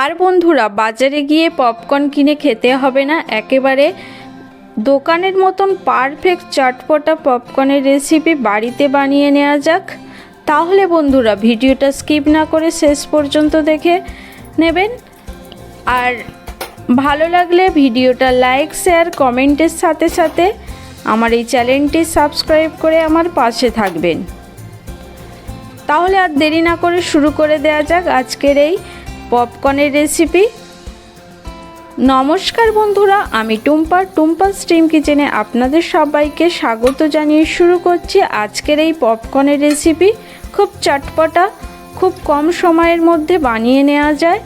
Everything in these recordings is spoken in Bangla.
আর বন্ধুরা, বাজারে গিয়ে পপকর্ন কিনে খেতে হবে না। একেবারে দোকানের মতন পারফেক্ট চটপটা পপকর্নের রেসিপি বাড়িতে বানিয়ে নেওয়া যাক। তাহলে বন্ধুরা, ভিডিওটা স্কিপ না করে শেষ পর্যন্ত দেখে নেবেন। আর ভালো লাগলে ভিডিওটা লাইক শেয়ার কমেন্টের সাথে সাথে আমার এই চ্যানেলটি সাবস্ক্রাইব করে আমার পাশে থাকবেন। তাহলে আর দেরি না করে শুরু করে দেওয়া যাক আজকের এই পপকর্নের রেসিপি নমস্কার বন্ধুরা, আমি টুম্পা টুম্পা স্টিম কিচেনে আপনাদের সবাইকে স্বাগত জানিয়ে শুরু করছি আজকের এই পপকর্নের রেসিপি খুব চটপটা, খুব কম সময়ের মধ্যে বানিয়ে নেওয়া যায়।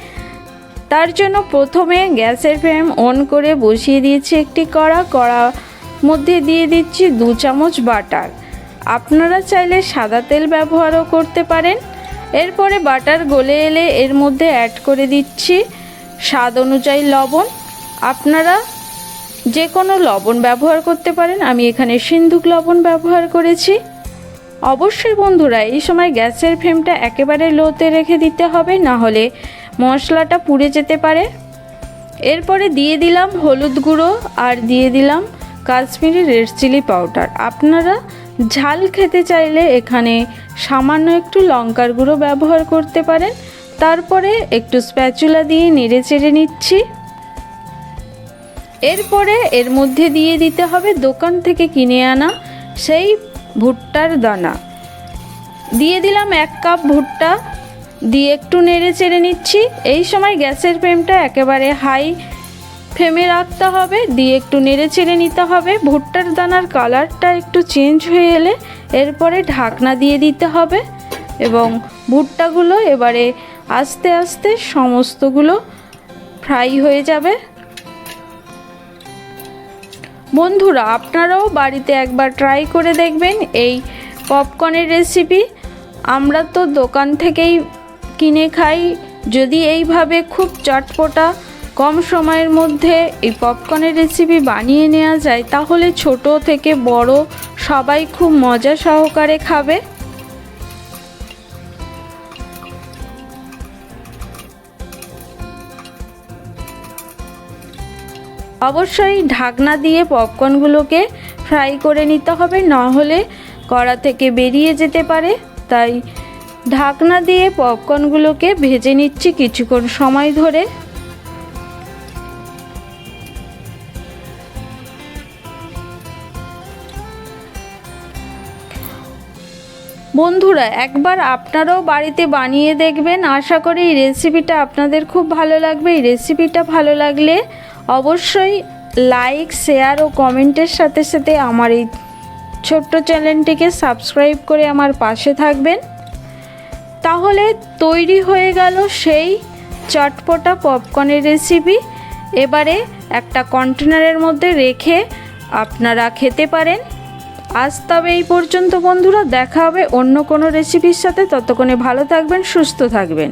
তার জন্য প্রথমে গ্যাসের ফ্লেম অন করে বসিয়ে দিয়েছি একটি কড়া। কড়া মধ্যে দিয়ে দিচ্ছি দু চামচ বাটার। আপনারা চাইলে সাদা তেল ব্যবহারও করতে পারেন। এরপরে বাটার গলে এলে এর মধ্যে অ্যাড করে দিচ্ছি স্বাদ অনুযায়ী লবণ। আপনারা যে কোনো লবণ ব্যবহার করতে পারেন। আমি এখানে সিন্ধুক লবণ ব্যবহার করেছি। অবশ্যই বন্ধুরা, এই সময় গ্যাসের ফ্লেমটা একেবারে লোতে রেখে দিতে হবে, না হলে মশলাটা পুড়ে যেতে পারে। এরপরে দিয়ে দিলাম হলুদ গুঁড়ো আর দিয়ে দিলাম কাশ্মীরি রেড চিলি পাউডার। আপনারা ঝাল খেতে চাইলে এখানে সামান্য একটু লঙ্কার গুঁড়ো ব্যবহার করতে পারেন। তারপরে একটু স্প্যাচুলা দিয়ে নেড়ে চেড়ে নিচ্ছি। এরপরে এর মধ্যে দিয়ে দিতে হবে দোকান থেকে কিনে আনা সেই ভুট্টার দানা। দিয়ে দিলাম এক কাপ ভুট্টা। দিয়ে একটু নেড়ে চেড়ে নিচ্ছি। এই সময় গ্যাসের ফ্লেমটা একেবারে হাই ফ্লেমে রাখতে হবে, দিয়ে একটু নেড়ে চেড়ে নিতে হবে। ভুট্টার দানার কালারটা একটু চেঞ্জ হয়ে এলে এরপরে ঢাকনা দিয়ে দিতে হবে এবং ভুট্টাগুলো এবারে আস্তে আস্তে সমস্তগুলো ফ্রাই হয়ে যাবে। বন্ধুরা, আপনারাও বাড়িতে একবার ট্রাই করে দেখবেন এই পপকর্নের রেসিপি আমরা তো দোকান থেকেই কিনে খাই, যদি এইভাবে খুব চটপটা কম সময়ের মধ্যে এই পপকর্নের রেসিপি বানিয়ে নেওয়া যায়, তাহলে ছোট থেকে বড় সবাই খুব মজা সহকারে খাবে। অবশ্যই ঢাকনা দিয়ে পপকর্নগুলোকে ফ্রাই করে নিতে হবে না হলে কড়া থেকে বেরিয়ে যেতে পারে। তাই ঢাকনা দিয়ে পপকর্নগুলোকে ভেজে নিচ্ছি কিছুক্ষণ সময় ধরে। বন্ধুরা, একবার আপনারাও বাড়িতে বানিয়ে দেখবেন। আশা করি এই রেসিপিটা আপনাদের খুব ভালো লাগবে। এই রেসিপিটা ভালো লাগলে অবশ্যই লাইক শেয়ার ও কমেন্টের সাথে সাথে আমার এই ছোট্ট চ্যানেলটিকে সাবস্ক্রাইব করে আমার পাশে থাকবেন। তাহলে তৈরি হয়ে গেল সেই চটপটা পপকর্নের রেসিপি এবারে একটা কন্টেনারের মধ্যে রেখে আপনারা খেতে পারেন। আজ তবে এই পর্যন্ত বন্ধুরা, দেখা হবে অন্য কোনো রেসিপির সাথে। ততক্ষণে ভালো থাকবেন, সুস্থ থাকবেন।